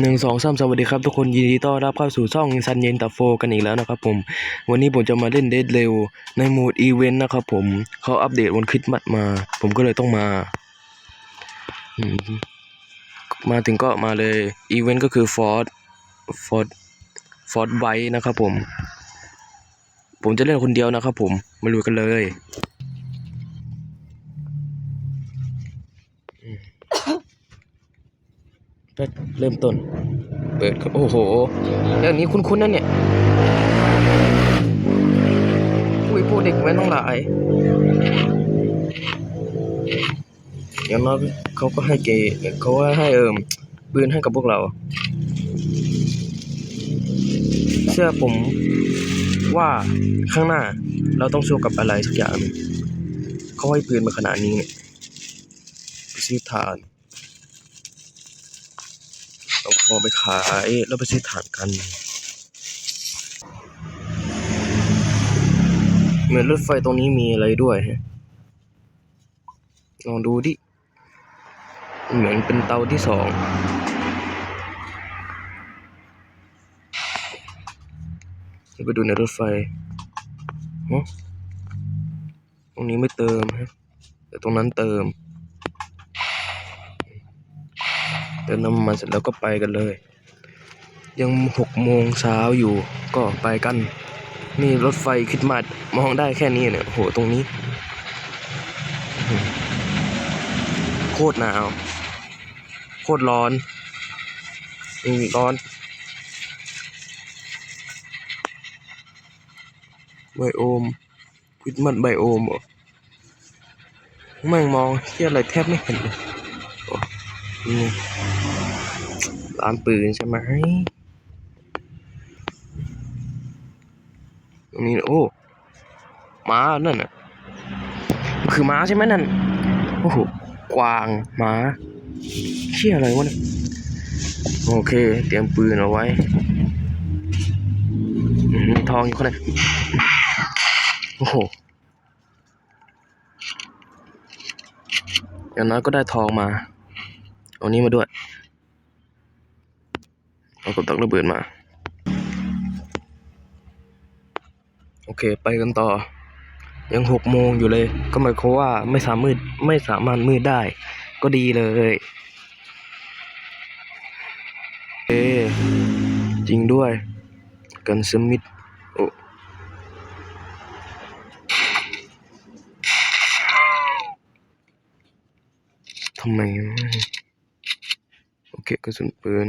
หนึ่งสองสามสวัสดีครับทุกคนยินดีต้อนรับเข้าสู่ช่องซันเย็นตาโฟกันอีกแล้วนะครับผมวันนี้ผมจะมาเล่นเดดเร็วในโหมดอีเวนต์นะครับผมเขาอัปเดตวันคริสต์มาสมา ผมก็เลยต้องมา มาถึงก็มาเลยอีเวนต์ก็คือฟอร์ดฟอร์ดฟอร์ดไวนะครับผม ผมจะเล่นคนเดียวนะครับผมมาลุยกันเลย แป๊บเริ่มต้น เปิดครับโอ้โหเรื่องนี้คุ้นๆนั่นเนี่ยอุ้ยพวกเด็กแว้นทั้งหลายอย่างน้อยเขาก็ให้เกเขาก็ให้เอิมปืนให้กับพวกเรา เชื่อผมว่าข้างหน้าเราต้องสู้กับอะไรสักอย่างเขาให้ปืนมาขนาดนี้เนี่ยซื้อถ่าน เราพอไปขายแล้วไปซื้อถ่านกัน เหมือนรถไฟตรงนี้มีอะไรด้วยฮะลองดูดิ เหมือนเป็นเตาที่สองเดี๋ยวไปดูในรถไฟฮะตรงนี้ไม่เติมฮะ แต่ตรงนั้นเติม เติมน้ำมันเสร็จแล้วก็ไปกันเลย ยังหกโมงเช้าอยู่ก็ไปกัน นี่รถไฟคิดมาดมองได้แค่นี้เนี่ยโหตรงนี้ โคตรหนาว โคตรร้อนอืมร้อนไบโอมคิดมันไบโอมเหรอแม่งมองเที่ยอะไรแทบไม่เห็นเลยโอ้นี่านปืนใช่ไหมตรงนี้โอ้ม้านั่นน่ะคือม้าใช่ไหมนั่นโอ้โหกวางม้าเชี่ยอะไรวะเนี่ยโอเค เตรียมปืนเอาไว้ทองอยู่ข้างในโอ้โหอย่างน้อยก็ได้ทองมา เอานี้มาด้วย เอากับตักระเบิดมา โอเค ไปกันต่อ ยังหกโมงอยู่เลย ก็หมายความว่าไม่สามารถมืดไม่สามารถมืดได้ ก็ดีเลยเอจริงด้วย กันสมิธโอ้ทำไม โอเคกระสุนปืน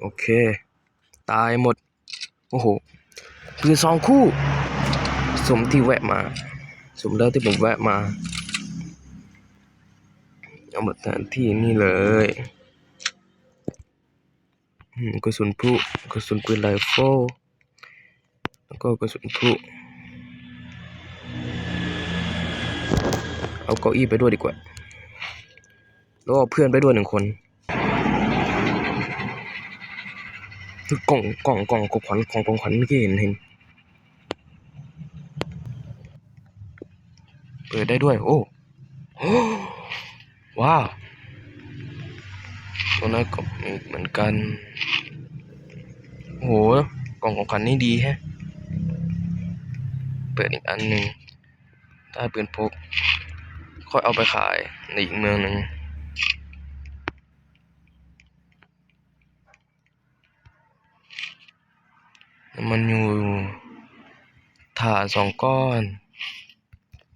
โอ เค ตายหมด โอ้โหปืนสองคู่ สมที่แวะมา สมแล้วที่ผมแวะมา เอามาแทนที่นี่เลยกระสุนพลุกระสุนปืนไรเฟิลแล้วก็กระสุนพลุเอาเก้าอี้ไปด้วยดีกว่าแล้วเอาเพื่อนไปด้วยหนึ่งคน คือกล่องกล่องกล่องของขวัญของของขวัญเมื่อกี้เห็นเห็นเปิดได้ด้วย โอ้โอ้ว้าวตรงนั้นก็มีเหมือนกันโอ้โหกล่องของขวัญนี่ดีแฮะ เปิดอีกอันหนึ่งได้ปืนพกค่อยเอาไปขายในอีกเมืองหนึ่ง น้ำมันอยู่ถ่านสองก้อน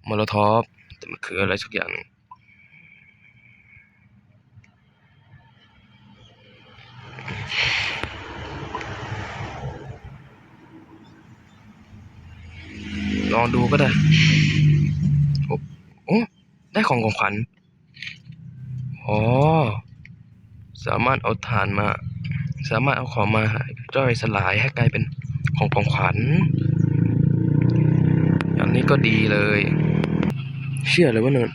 มอลทอฟแต่มันคืออะไรสักอย่างนึงลองดูก็ได้ โอ้โอได้ของของขวัญ อ๋อ สามารถเอาถ่านมา สามารถเอาของมาย่อยสลายให้กลายเป็น ของของขวัญอันนี้ก็ดีเลย เชื่อเลยว่าเนิน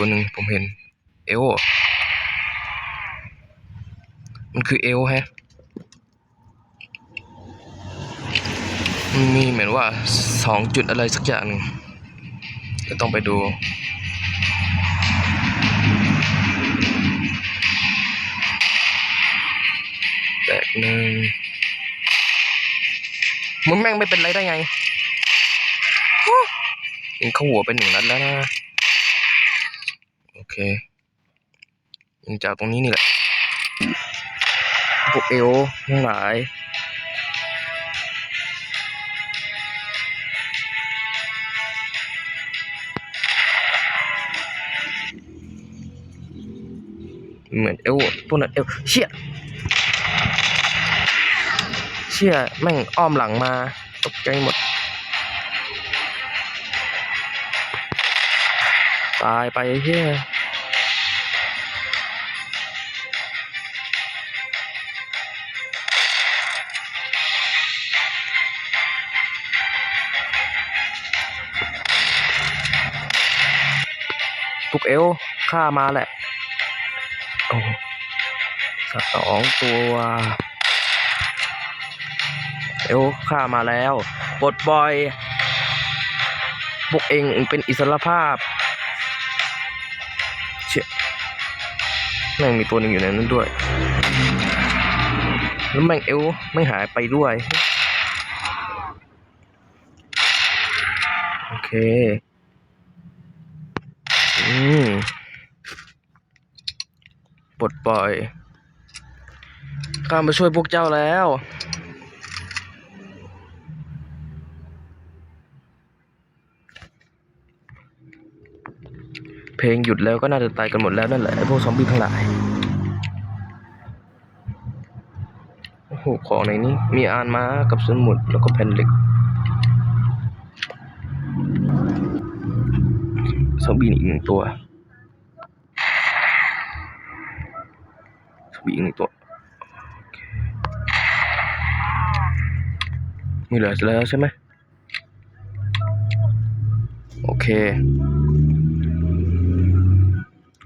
ตัวหนึ่งผมเห็น เอลอะมันคือเอลแฮะมีเหมือนว่าสองจุดอะไรสักอย่างหนึ่งเดี๋ยวต้องไปดูแตกหนึ่งมึงแม่งไม่เป็นไรได้ไงยิงเข้าหัวไปหนึ่งนัดแล้วนะ ยิงจากตรงนี้นี่แหละพวกเอวทั้งหลายเหมือนเอวพวกนั้นเอวเชี่ยเชี่ยแม่งอ้อมหลังมาตกใจหมด ตายไปเฮีย เอวฆ่ามาแหละโอ้สัตว์สองตัว เอวข้ามาแล้วปลดปล่อยพวกเองเป็นอิสระภาพ เชี่ยแม่งมีตัวหนึ่งอยู่ในนั้นด้วย แล้วแม่งเอวไม่หายไปด้วย โอเค อืมปลดปล่อยข้ามาช่วยพวกเจ้าแล้ว เพลงหยุดแล้วก็น่าจะตายกันหมดแล้วนั่นแหละพวกซอมบี้ทั้งหลาย โอ้โห ของในนี้ มีอานม้ากับสมุดแล้วก็แผ่นเหล็ก อมบี้อีกหนึ่งตัวซอมบี้อีกหนึ่งตัวมีเหลือแล้วใช่ไหมโอเค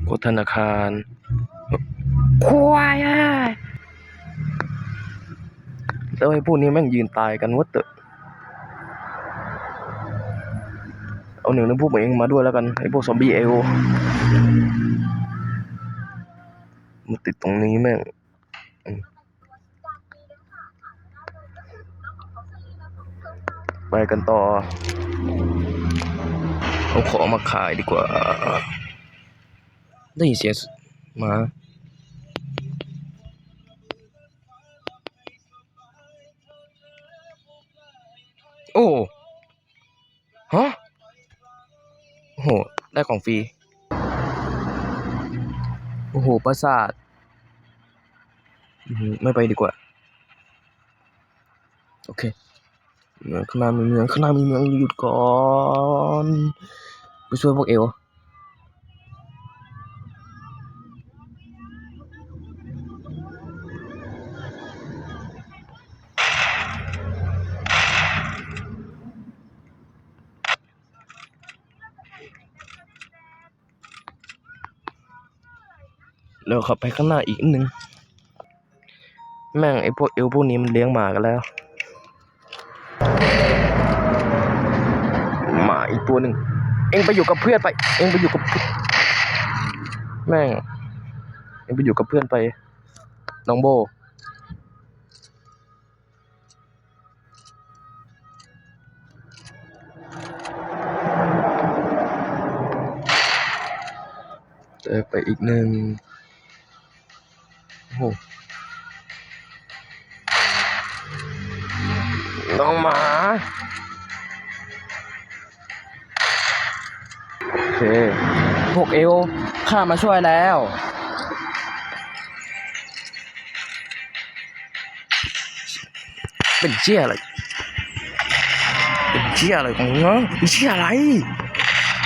กดธนาคารควายอะแล้วไอ้พวกนี้แม่งยืนตายกันวะเตอะ เอา หนึ่งในพวกเองมาด้วยแล้วกันไอ้พวกซอมบี้เอลมาติดตรงนี้แม่งไปกันต่อเอาของมาขายดีกว่า ได้ยินเสียงมา ของฟรี โอ้โห ประสาท ไม่ไปดีกว่า โอเคข้างหน้ามีเมืองข้างหน้ามีเมืองหยุดก่อน ไปช่วยพวกเอว แล้วขับไปข้างหน้าอีกนิดนึง แม่งไอพวกเอวพวกนี้มันเลี้ยงหมากันแล้ว หมาอีกตัวหนึ่ง เอ็งไปอยู่กับเพื่อนไป เอ็งไปอยู่กับ แม่ง เอ็งไปอยู่กับเพื่อนไป น้องโบเจอไปอีกหนึ่ง โหน้องหมา โอเคพวกเอวข้ามาช่วยแล้ว เป็นเชี่ยอะไร เป็นเชี่ยอะไรของมึงวะเป็นเชี่ยอะไร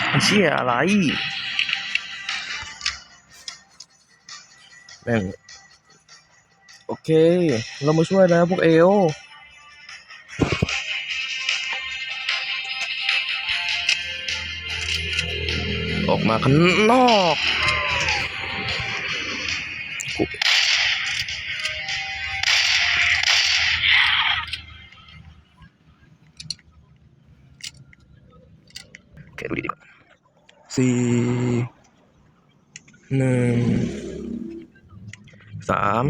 เป็นเชี่ยอะไรแม่ง เคเค เรามาช่วยแล้วพวกเอลออกมาข้างนอกโอเคดูดีดีกว่าสี่หนึ่งสาม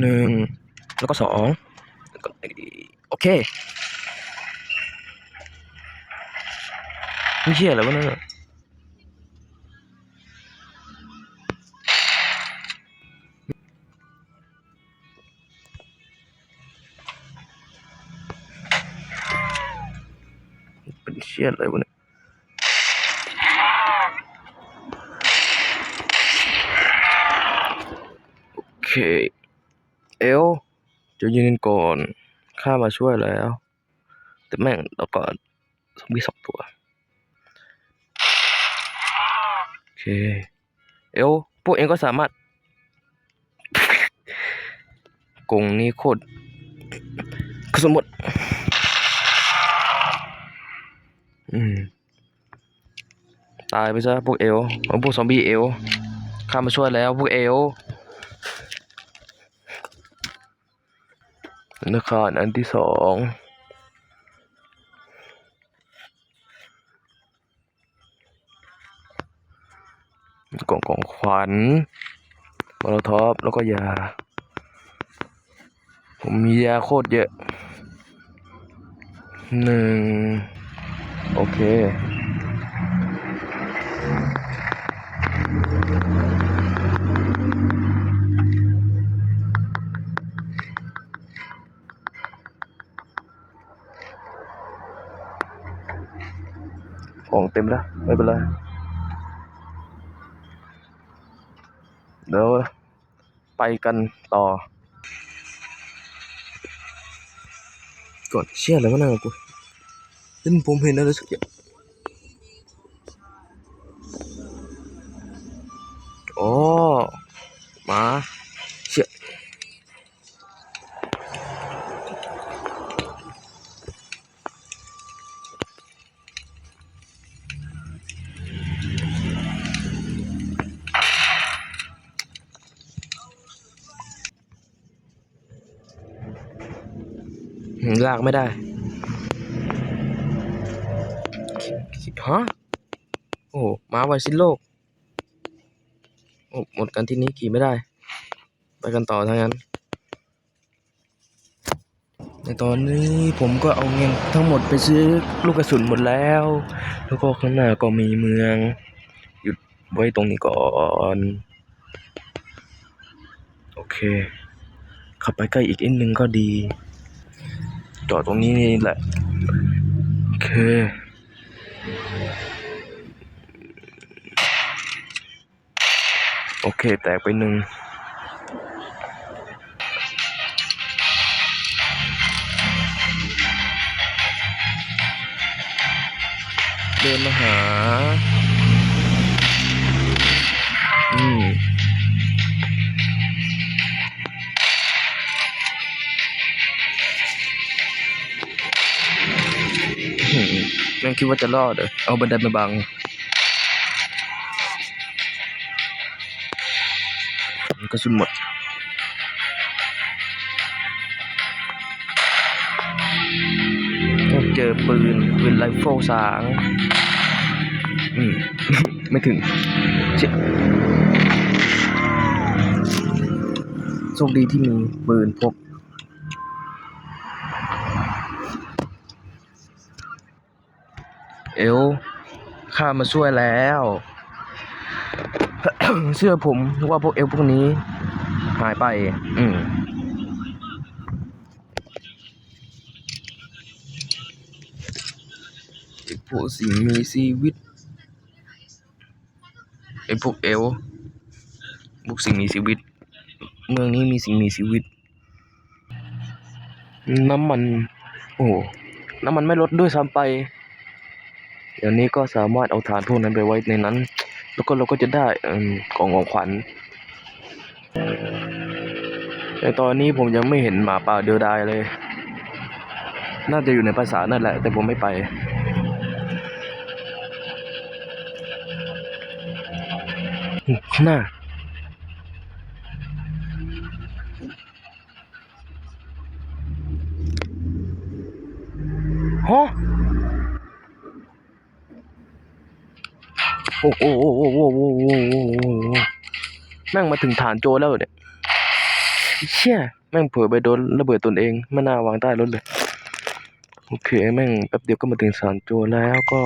หนึ่งแล้วก็สองโอเคไม่เชี่ยอะไรวะเนี่ยเป็นเชี่ยอะไรวะเนี่ย เคเอลจะยืนก่อน ข้ามาช่วยแล้ว แต่แม่งแล้วก็ซอมบี้สองตัว โอเค เอลพวกเองก็สามารถกงนี้โคตรสมมติอืม ตายไปซะพวกเอลพวกซอมบี้เอลข้ามาช่วยแล้วพวกเอล ธนาคารอันที่สองกล่องของขวัญมอลท็อปแล้วก็ยา ผมมียาโคตรเยอะหนึ่งโอเค ของเต็มแล้ว ไม่เป็นไรเดี๋ยวไปกันต่อ ก่อนเชี่ยอะไรวะนี่ยกูเห็นผมเห็นอะไรสักอย่าง ลากไม่ได้ฮะโอ้มาไวสิ้นโลกโอ้หมดกันที่นี้ขี่ไม่ได้ ไปกันต่อทั้งนั้น ในตอนนี้ผมก็เอาเงินทั้งหมดไปซื้อลูกกระสุนหมดแล้ว แล้วก็ข้างหน้าก็มีเมือง หยุดไว้ตรงนี้ก่อน โอเค ขับไปใกล้อีกนิดนึงก็ดี จอดตรงนี้นี่แหละโอเคโอเค แตกไปหนึ่งเดินมาหา อืม มแม่งคิดว่าจะรอดเหรอเอาบันไดมาบังกระสุนหมดเจอปืนปืนไรเฟิลสางอืม ไม่ถึงเชโชคดีที่มีปืนพก เอลข้ามาช่วยแล้ว เชื่อผมว่าพวกเอลพวกนี้ หายไป อืมไอพวกสิ่งมีชีวิตไอพวกเอลพวกสิ่งมีชีวิต เมืองนี้มีสิ่งมีชีวิต น้ำมัน โอ้น้ำมันไม่ลดด้วยซ้ำไป ดี๋ยวนี้ก็สามารถเอาฐานพวกนั้นไปไว้ในนั้น แล้วก็เราก็จะได้กล่องของขวัญแต่ตอนนี้ผมยังไม่เห็นหมาป่าเดียวดายเลย น่าจะอยู่ในภาษานั่นแหละ แต่ผมไม่ไปน้าฮะ โอ้โหโอ้โหโอ้โหโอ้โหแม่งมาถึงฐานโจแล้วเนี่ยเชี่ยแม่งเผลอไปโดนระเบิดตนเองไม่น่าวางใต้รถเลยโอเคแม่งแป๊บเดียวก็มาถึงฐานโจแล้วก็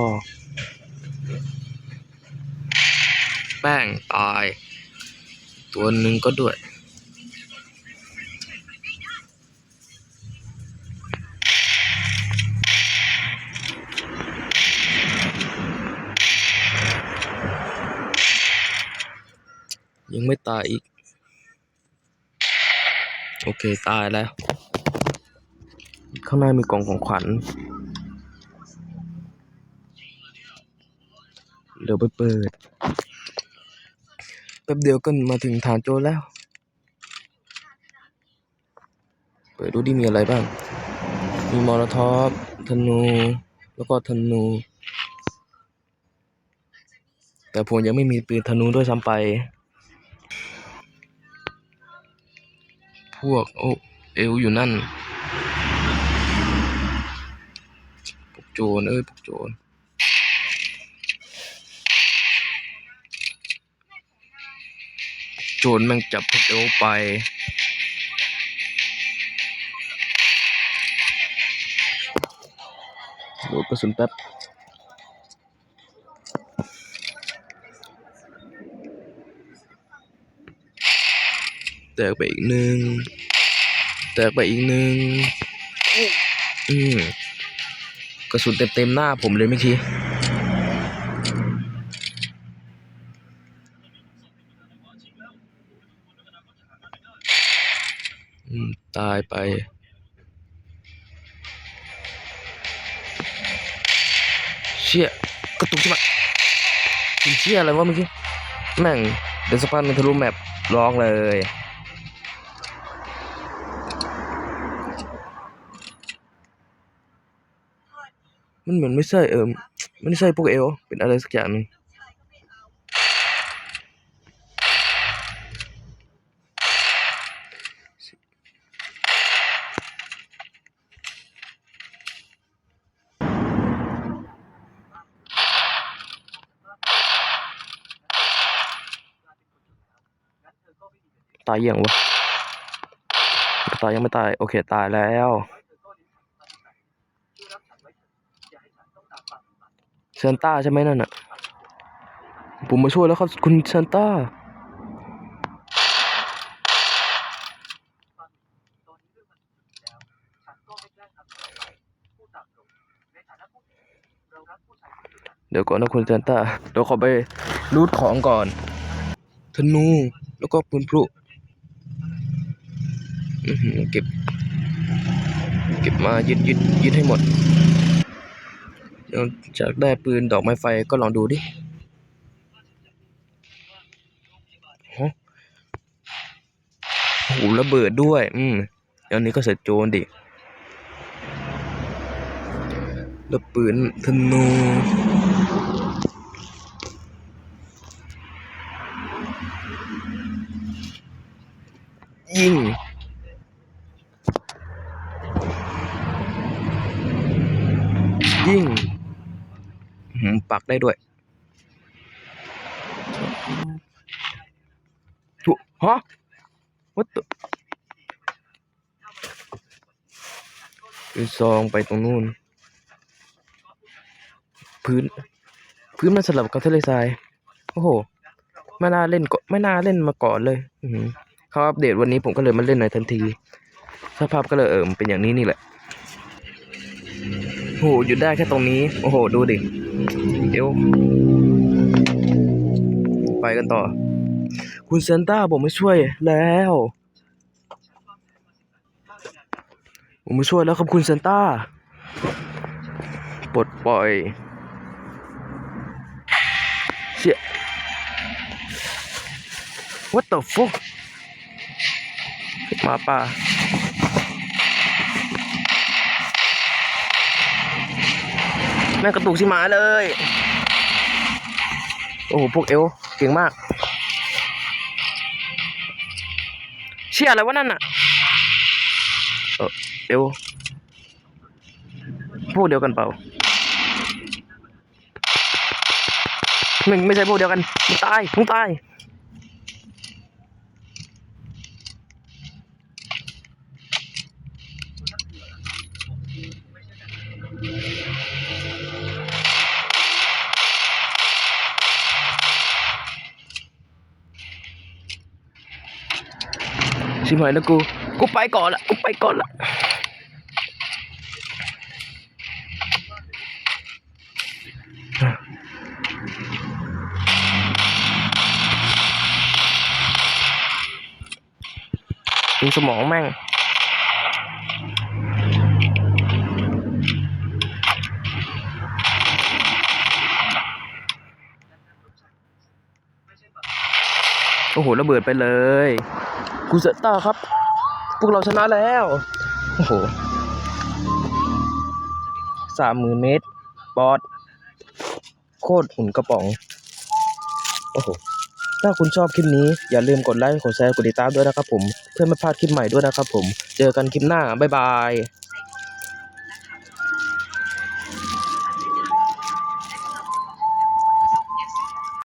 แป้งตาย ตัวหนึ่งก็ด้วย ยังไม่ตายอีก โอเคตายแล้ว ข้างในมีกล่องของขวัญ เดี๋ยวไปเปิด แป๊บเดียวก็มาถึงฐานโจรแล้ว เปิดดูดิมีอะไรบ้าง มีมอลทอฟธนู แล้วก็ธนูแต่ผมยังไม่มีปืนธนูด้วยซ้ำไป พวกโอ้เอวอยู่นั่นพวกโจรเอ้ยพวกโจรโจรแม่งจับพวกเอวไปโหลดกระสุนแป๊บแตกไปอีกหนึ่ง ตกไปอีกหนึ่งอืมกระสุนเต็มเต็มหน้าผมเลยเมื่อกี้อืมตายไป เชี่ยกระตุกใช่ไหมคุณเชี่ยอะไรวะเมื่อกี้ แม่ง เดี๋ยวสักพักมันทะลุแมปร้องเลย มันเหมือนไม่ใช่เออมันไม่ใช่พวกเอลเป็นอะไรสักอย่างนึงตายยังวะตายยังไม่ตาย โอเค ตายแล้ว เซนต้าใช่ไหมนั่นน่ะผมมาช่วยแล้วครับคุณเซนต้าเดี๋ยวก่อนนะคุณเซนต้าเดี๋ยวขอไปรูดของก่อน ธนูแล้วก็ปืนพลุเก็บ เก็บมายึดยึดยึดให้หมด จากได้ปืนดอกไม้ไฟก็ลองดูดิฮะโอ้โหระเบิดด้วย อืมอันนี้ก็เสร็จโจรดิแล้วปืนธนูยิง ยิงอื้อหืม ปักได้ด้วยทุฮะ what the คือซองไปตรงนู้น พื้น พื้นมันสลับกับทะเลทราย โอ้โห ไม่น่าเล่นก็ไม่น่าเล่นมาก่อนเลย อือหือเขาอัปเดตวันนี้ผมก็เลยมาเล่นในทันที สภาพก็เลยเอิมเป็นอย่างนี้นี่แหละ โหหยุดได้แค่ตรงนี้ โอ้โห ดูดิ เดี๋ยว ไปกันต่อ คุณเซนต้าผมมาช่วยแล้ว ผมมาช่วยแล้วครับคุณเซนต้า ปลดปล่อย เชี่ย What the fuck มาป่า แม่งกระตุกชิหมาเลย โอ้โห พวกเอลเก่งมาก เชี่ยอะไรวะนั่นน่ะเออเอลพวกเดียวกันเปล่าไม่ไม่ใช่พวกเดียวกันมึงตายมึงตาย หายแล้วกู กูไปก่อนละ กูไปก่อนละดูสมองแม่งโอ้โหระเบิดไปเลย กูเซต้าครับ พวกเราชนะแล้ว โอ้โหสามหมื่นเมตร บอสโคตรหุ่นกระป๋อง โอ้โห ถ้าคุณชอบคลิปนี้ อย่าลืมกดไลค์ กดแชร์ กดติดตามด้วยนะครับผม เพื่อไม่พลาดคลิปใหม่ด้วยนะครับผม เจอกันคลิปหน้า บ๊ายบาย